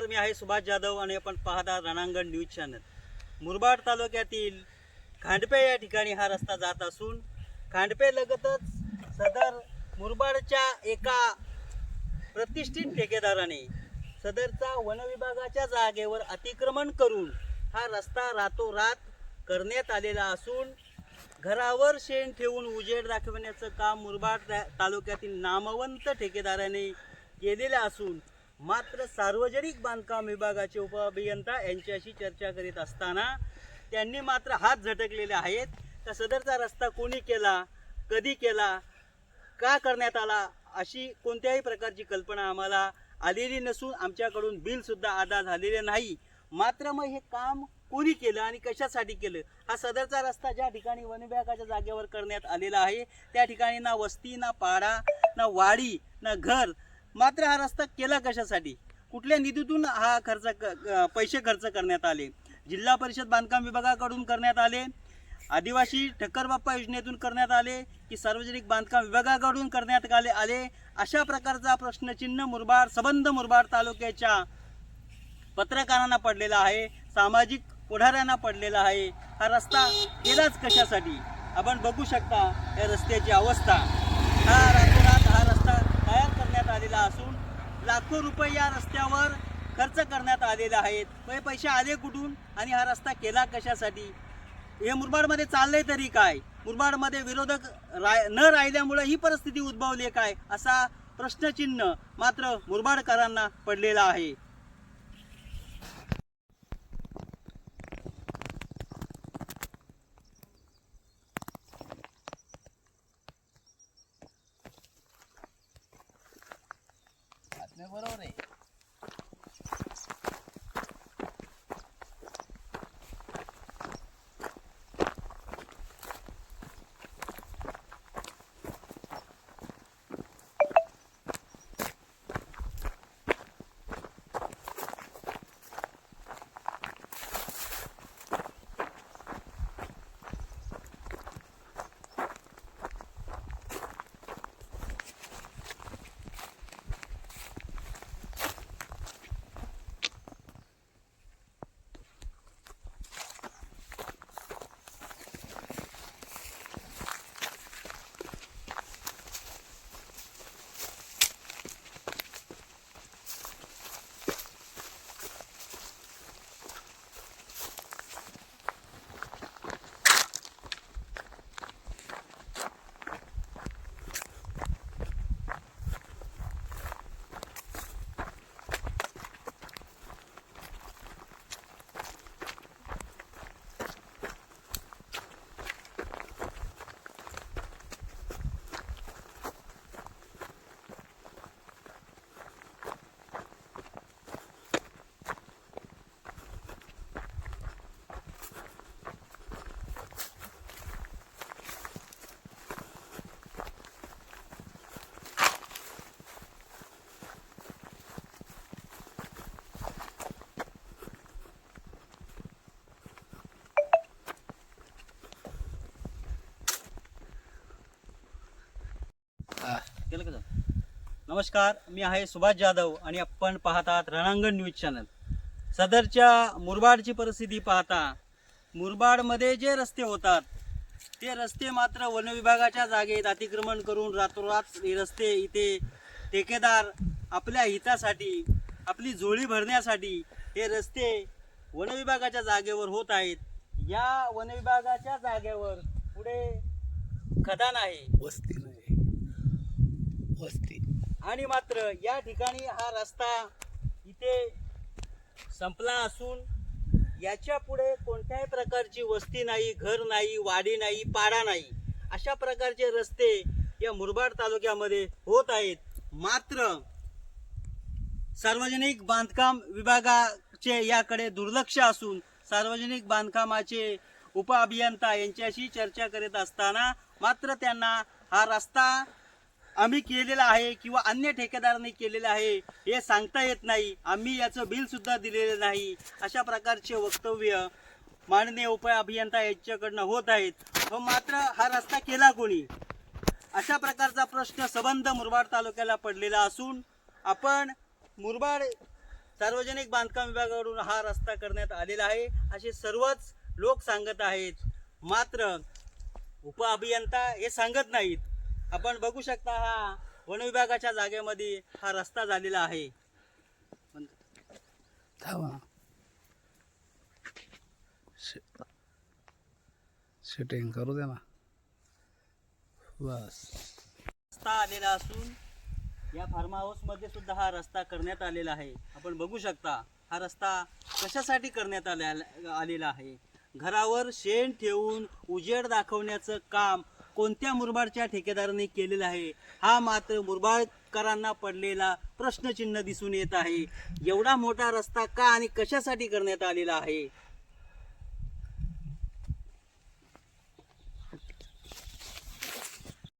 नमस्कार मी आहे सुभाष जाधव आणि आपण पाहता रणांगण न्यूज चॅनल. मुरबाड तालुक्यातील खांडपे या ठिकाणी हा रस्ता जात असून खांडपे लगतच सदर मुरबाडच्या एका प्रतिष्ठित ठेकेदाराने सदरचा वनविभागाच्या जागेवर अतिक्रमण करून हा रस्ता रातोरात करण्यात आलेला असून घरावर शेण ठेवून उजेड दाखवण्याचं काम मुरबाड तालुक्यातील नामवंत ठेकेदाराने केलेलं असून मात्र सार्वजनिक बांधकाम विभागाचे उपअभियंता यांच्याशी चर्चा करीत असताना त्यांनी मात्र हात झटकलेले आहेत. तर सदरचा रस्ता कोणी केला? कधी केला? का करण्यात आला? अशी कोणत्याही प्रकारची कल्पना आम्हाला आलेली नसून आमच्याकडून बिलसुद्धा अदा झालेले नाही. मात्र मग हे काम कोणी केलं आणि कशासाठी केलं? हा सदरचा रस्ता ज्या ठिकाणी वन विभागाच्या जागेवर करण्यात आलेला आहे त्या ठिकाणी ना वस्ती ना पाडा ना वाडी ना घर मात्र हा रस्ता केला कशासाठी? कुठल्या निधीतून हा खर्च क- पैसे खर्च करण्यात आले? जिल्हा परिषद बांधकाम विभागाकडून करण्यात आले? आदिवासी ठक्कर बाप्पा योजनेतून करण्यात आले? की सार्वजनिक बांधकाम विभागाकडून करण्यात आले आले? अशा प्रकारचा प्रश्नचिन्ह मुरबाड सबंध मुरबाड तालुक्याच्या पत्रकारांना पडलेला आहे. सामाजिक पुढाऱ्यांना पडलेला आहे. हा रस्ता केलाच कशासाठी? आपण बघू शकता या रस्त्याची अवस्था. हा आलेला असून लाखो रुपये या रस्त्यावर खर्च करण्यात आलेले आहेत. मग हे पैसे आले कुठून आणि हा रस्ता केला कशासाठी? हे मुरबाडमध्ये चाललंय तरी काय? मुरबाडमध्ये विरोधक राय न राहिल्यामुळे ही परिस्थिती उद्भवली आहे काय? असा प्रश्नचिन्ह मात्र मुरबाडकरांना पडलेला आहे. बरोबर आहे केलं का झालं? नमस्कार मी आहे सुभाष जाधव आणि आपण पाहतात रणांगण न्यूज चॅनल. सदरच्या मुरबाडची परिस्थिती पाहता मुरबाडमध्ये जे रस्ते होतात ते रस्ते मात्र वनविभागाच्या जागेत अतिक्रमण करून रातोरात हे रस्ते इथे ठेकेदार आपल्या हितासाठी आपली झोळी भरण्यासाठी हे रस्ते वनविभागाच्या जागेवर होत आहेत. या वनविभागाच्या जागेवर पुढे खदान आहे. वस्ती नाही. वस्ती. आणि मात्र या ठिकाणी हा रस्ता इथे संपला असून याच्यापुढे कोणत्याही प्रकारची वस्ती नाही घर नाही वाडी नाही पाडा नाही. अशा प्रकारचे रस्ते या मुरबाड तालुक्यामध्ये होत आहेत. मात्र सार्वजनिक बांधकाम विभागाचे याकडे दुर्लक्ष असून सार्वजनिक बांधकामाचे उपअभियंता यांच्याशी चर्चा करीत असताना मात्र त्यांना हा रस्ता आम्ही केलेलं आहे किंवा अन्य ठेकेदारांनी केलेलं आहे हे सांगता येत नाही. आम्ही याचं बिल सुद्धा दिलेलं नाही. अशा प्रकारचे वक्तव्य माननीय उपाय अभियंता यांच्याकडनं होत आहेत. व मात्र हा रस्ता केला कोणी? अशा प्रकारचा प्रश्न सबंध मुरबाड तालुक्याला पडलेला असून आपण मुरबाड सार्वजनिक बांधकाम विभागाकडून हा रस्ता करण्यात आलेला आहे. असे सर्वच लोक सांगत आहेत. मात्र उप अभियंता हे सांगत नाहीत. आपण बघू शकता हा वन विभागाच्या जागेमध्ये हा रस्ता झालेला आहे. सेटिंग करू दे ना. बस. रस्ता आलेला असून या फार्म हाऊसमध्ये सुद्धा हा रस्ता करण्यात आलेला आहे. आपण बघू शकता हा रस्ता कशासाठी करण्यात आल्या आलेला आहे. घरावर शेण ठेवून उजेड दाखवण्याचं काम कोणत्या मुरबाडच्या ठेकेदाराने केलेला आहे? हा मात्र मुरबाडकरांना पडलेला प्रश्नचिन्ह दिसून येत आहे. एवढा मोठा रस्ता का आणि कशासाठी करण्यात आलेला आहे?